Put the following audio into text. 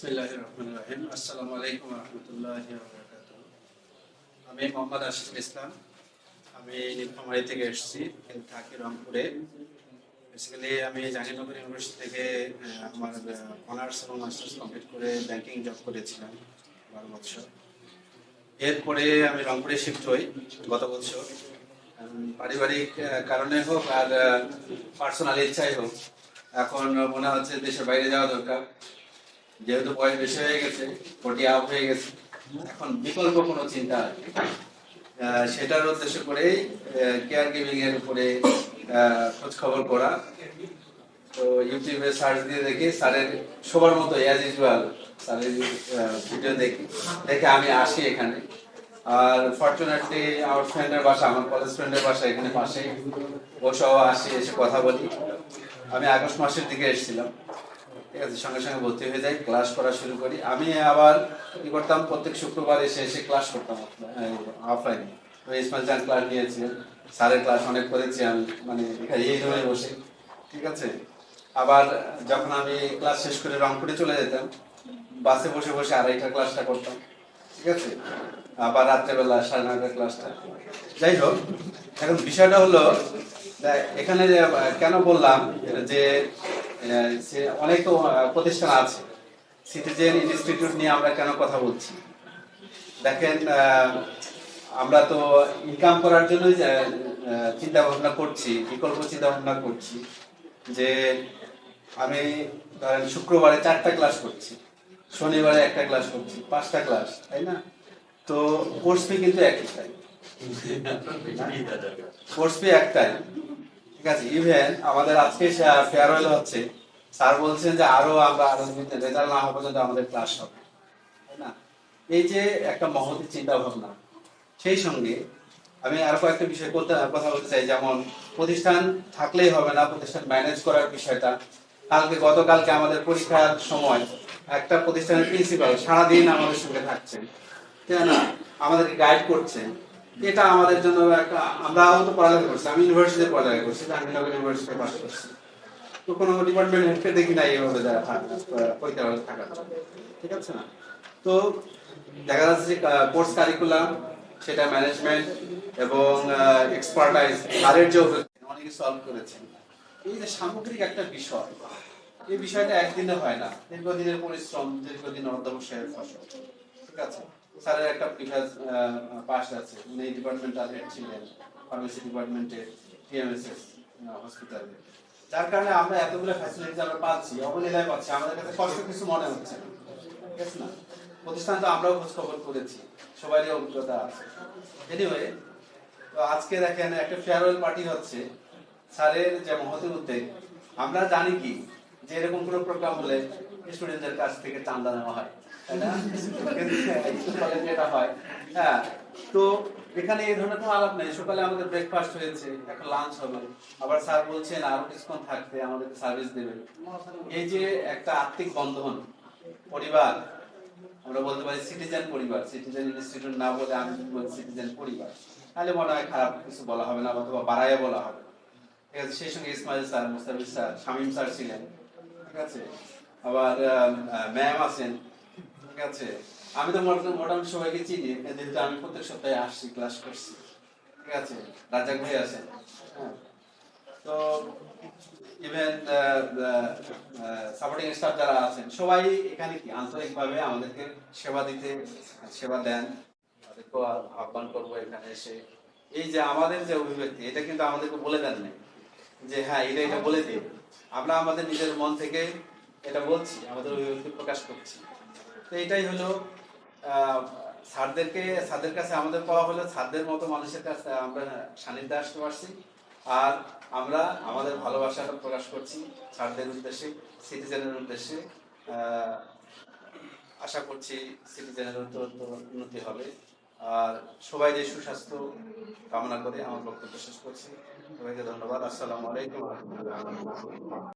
আসসালামু আলাইকুম রহমতুল্লাহ আমি মোহাম্মদ আশিফুল ইসলাম। আমি নীলফামারী থেকে এসেছি থাকি রংপুরে। বেসিক্যালি আমি জাহাঙ্গীরনগর ইউনিভার্সিটি থেকে আমার অনার্স এবং মাস্টার্স কমপ্লিট করে ব্যাংকিং জব করেছিলাম বারো বছর। এরপরে আমি রংপুরে শিফট হই গত বছর। পারিবারিক কারণে হোক আর পার্সোনাল ইচ্ছাই হোক। এখন মনে হচ্ছে দেশের বাইরে যাওয়া দরকার। যেহেতু বয়স বেশি হয়ে গেছে ফোর্টি আপ হয়ে গেছে, এখন বিকল্প কোনো চিন্তা সেটার উদ্দেশ্য করেই কেয়ার গিভিং এর উপরে খোঁজ খবর করা। তো ইউটিউবে সার্চ দিয়ে দেখি, স্যারের সবার মতো অ্যাজ ইউজুয়াল স্যারের ভিডিও দেখি। দেখে আমি আসি এখানে। আর ফর্চুনেটলি আমার ফ্রেন্ডের বাসা, আমার কলেজ ফ্রেন্ডের বাসা এখানে পাশে ও সহ আসি, এসে কথা বলি। আমি আগস্ট মাসের দিকে এসেছিলাম। ঠিক আছে, সঙ্গে সঙ্গে ভর্তি হয়ে যাই ক্লাস করা শুরু করি। আমি আবার কি করতাম, প্রত্যেক শুক্রবার এসে এসে ক্লাস করতাম অফলাইনে তো ইসমাইল জান ক্লাস নিয়েছিলেন স্যারের ক্লাস অনেক করেছি আমি মানে এই ধরে বসে। ঠিক আছে? আবার যখন আমি ক্লাস শেষ করে রংপুরে চলে যেতাম বাসে বসে বসে আড়াইটা ক্লাসটা করতাম। ঠিক আছে? আবার রাত্রেবেলা সাড়ে নয়টা ক্লাসটা যাই হোক, এখন বিষয়টা হলো এখানে কেন বললাম যে অনেক তো প্রতিষ্ঠান আছে। সিটিজেন ইনস্টিটিউট নিয়ে আমরা কেন কথা বলছি? দেখেন আমরা তো ইনকাম করার জন্য চিন্তা ভাবনা করছি বিকল্প চিন্তা ভাবনা করছি যে আমি ধরেন শুক্রবারে চারটা ক্লাস করছি শনিবারে একটা ক্লাস করছি পাঁচটা ক্লাস তাই না? তো কোর্স ফি কিন্তু একই তাই কোর্স ফি একটাই। ঠিক আছে ইভেন আমাদের আজকে ফেয়ারওয়েল হচ্ছে স্যার বলছেন যে আরও আমরা আরও রেজাল্ট না পর্যন্ত আমাদের ক্লাস হবে, তাই না? এই যে একটা মহতি চিন্তা ভাবনা সেই সঙ্গে আমি আর কয়েকটা বিষয় করতে কথা বলতে চাই, যেমন প্রতিষ্ঠান থাকলেই হবে না, প্রতিষ্ঠান ম্যানেজ করার বিষয়টা। কালকে, গতকালকে আমাদের পরীক্ষার সময় একটা প্রতিষ্ঠানের প্রিন্সিপাল সারাদিন আমাদের সঙ্গে থাকছেন, তাই আমাদেরকে গাইড করছেন। এটা আমাদের জন্য একটা, আমরাও তো পড়ালেখা করছি, আমি ইউনিভার্সিটিতে পড়ালেখা করছি জাহাঙ্গীরনগর ইউনিভার্সিটি পাস করছি। তো কোনো ডিপার্টমেন্ট হেডকে দেখি না এইভাবে যারা থাক- হলে থাকার ঠিক আছে না? তো দেখা যাচ্ছে যে কোর্স কারিকুলাম সেটা ম্যানেজমেন্ট এবং এক্সপার্টাইজ তাদের যে অনেকে সলভ করেছেন। এই যে সামগ্রিক একটা বিষয়, এই বিষয়টা একদিনে হয় না, দীর্ঘদিনের পরিশ্রম, দীর্ঘদিন অধ্যবসায়ের ফসল। ঠিক আছে? স্যারের একটা প্রিভিয়াস পাস আছে। উনি এই ডিপার্টমেন্টাল হেড ছিলেন ফার্মেসি ডিপার্টমেন্টের টিএমএসএস হসপিটালে যার কারণে আমরা এতগুলো ফ্যাসিলিটি আমরা পাচ্ছি, অবলীলায় পাচ্ছি। আমাদের কাছে কষ্ট কিছু মনে হচ্ছে না। প্রতিষ্ঠান তো আমরাও খোঁজ খবর করেছি। সবারই অভিজ্ঞতা আছে। এনিওয়ে তো আজকে দেখেন একটা ফেয়ারওয়েল পার্টি হচ্ছে। স্যারের যে মহতি উদ্যোগ, আমরা জানি কি? যে এরকম কোনো প্রোগ্রাম হলে স্টুডেন্টদের কাছ থেকে চান্দা নেওয়া হয় হয় তো এখানে এই ধরনের কোনো আলাপ সকালে আমাদের ব্রেকফাস্ট হয়েছে লাঞ্চ হবে। আবার স্যার বলছেন আরও কিছুক্ষণ থাকতে সার্ভিস এই যে একটা বন্ধন, পরিবার, আমরা বলতে পারি সিটিজেন পরিবার। সিটিজেন ইনস্টিটিউট না বলে আমি সিটিজেন পরিবার। তাহলে মনে হয় খারাপ কিছু বলা হবে না, অথবা বাড়াইয়া বলা হবে। ঠিক আছে, সেই সঙ্গে Ismail sir Mustafiz sir Shamim sir ছিলেন। ঠিক আছে? আবার ম্যাম আছেন ঠিক আছে? আমি তো মোটামুটি সবাইকে চিনি যেহেতু আমি প্রত্যেক সপ্তাহে আসছি ক্লাস করছি ঠিক আছে? রাজাক ভাই আছেন হ্যাঁ? তো ইভেন সাপোর্টিং স্টাফ যারা আছেন সবাই এখানে কি আন্তরিকভাবে আমাদেরকে সেবা দিতে সেবা দেন? তাদেরকে আহ্বান করব এখানে এসে। এই যে আমাদের যে অভিব্যক্তি এটা কিন্তু আমাদেরকে বলে দেন নাই। যে হ্যাঁ এটা এটা বলে দিই আমরা আমাদের নিজের মন থেকে এটা বলছি, আমাদের অভিব্যক্তি প্রকাশ করছি। তো এটাই হলো স্যারদেরকে, স্যারদের কাছে আমাদের পাওয়া হলো, স্যারদের মতো মানুষের কাছে আমরা সান্নিধ্যে আসতে পারছি। আর আমরা আমাদের ভালোবাসাটা প্রকাশ করছি স্যারদের উদ্দেশ্যে, সিটিজেনের উদ্দেশ্যে। আশা করছি সিটিজেনের উন্নতি হবে। আর সবাই যে সুস্বাস্থ্য কামনা করে আমার বক্তব্য শেষ করছি। সবাইকে ধন্যবাদ। আসসালামু আলাইকুম।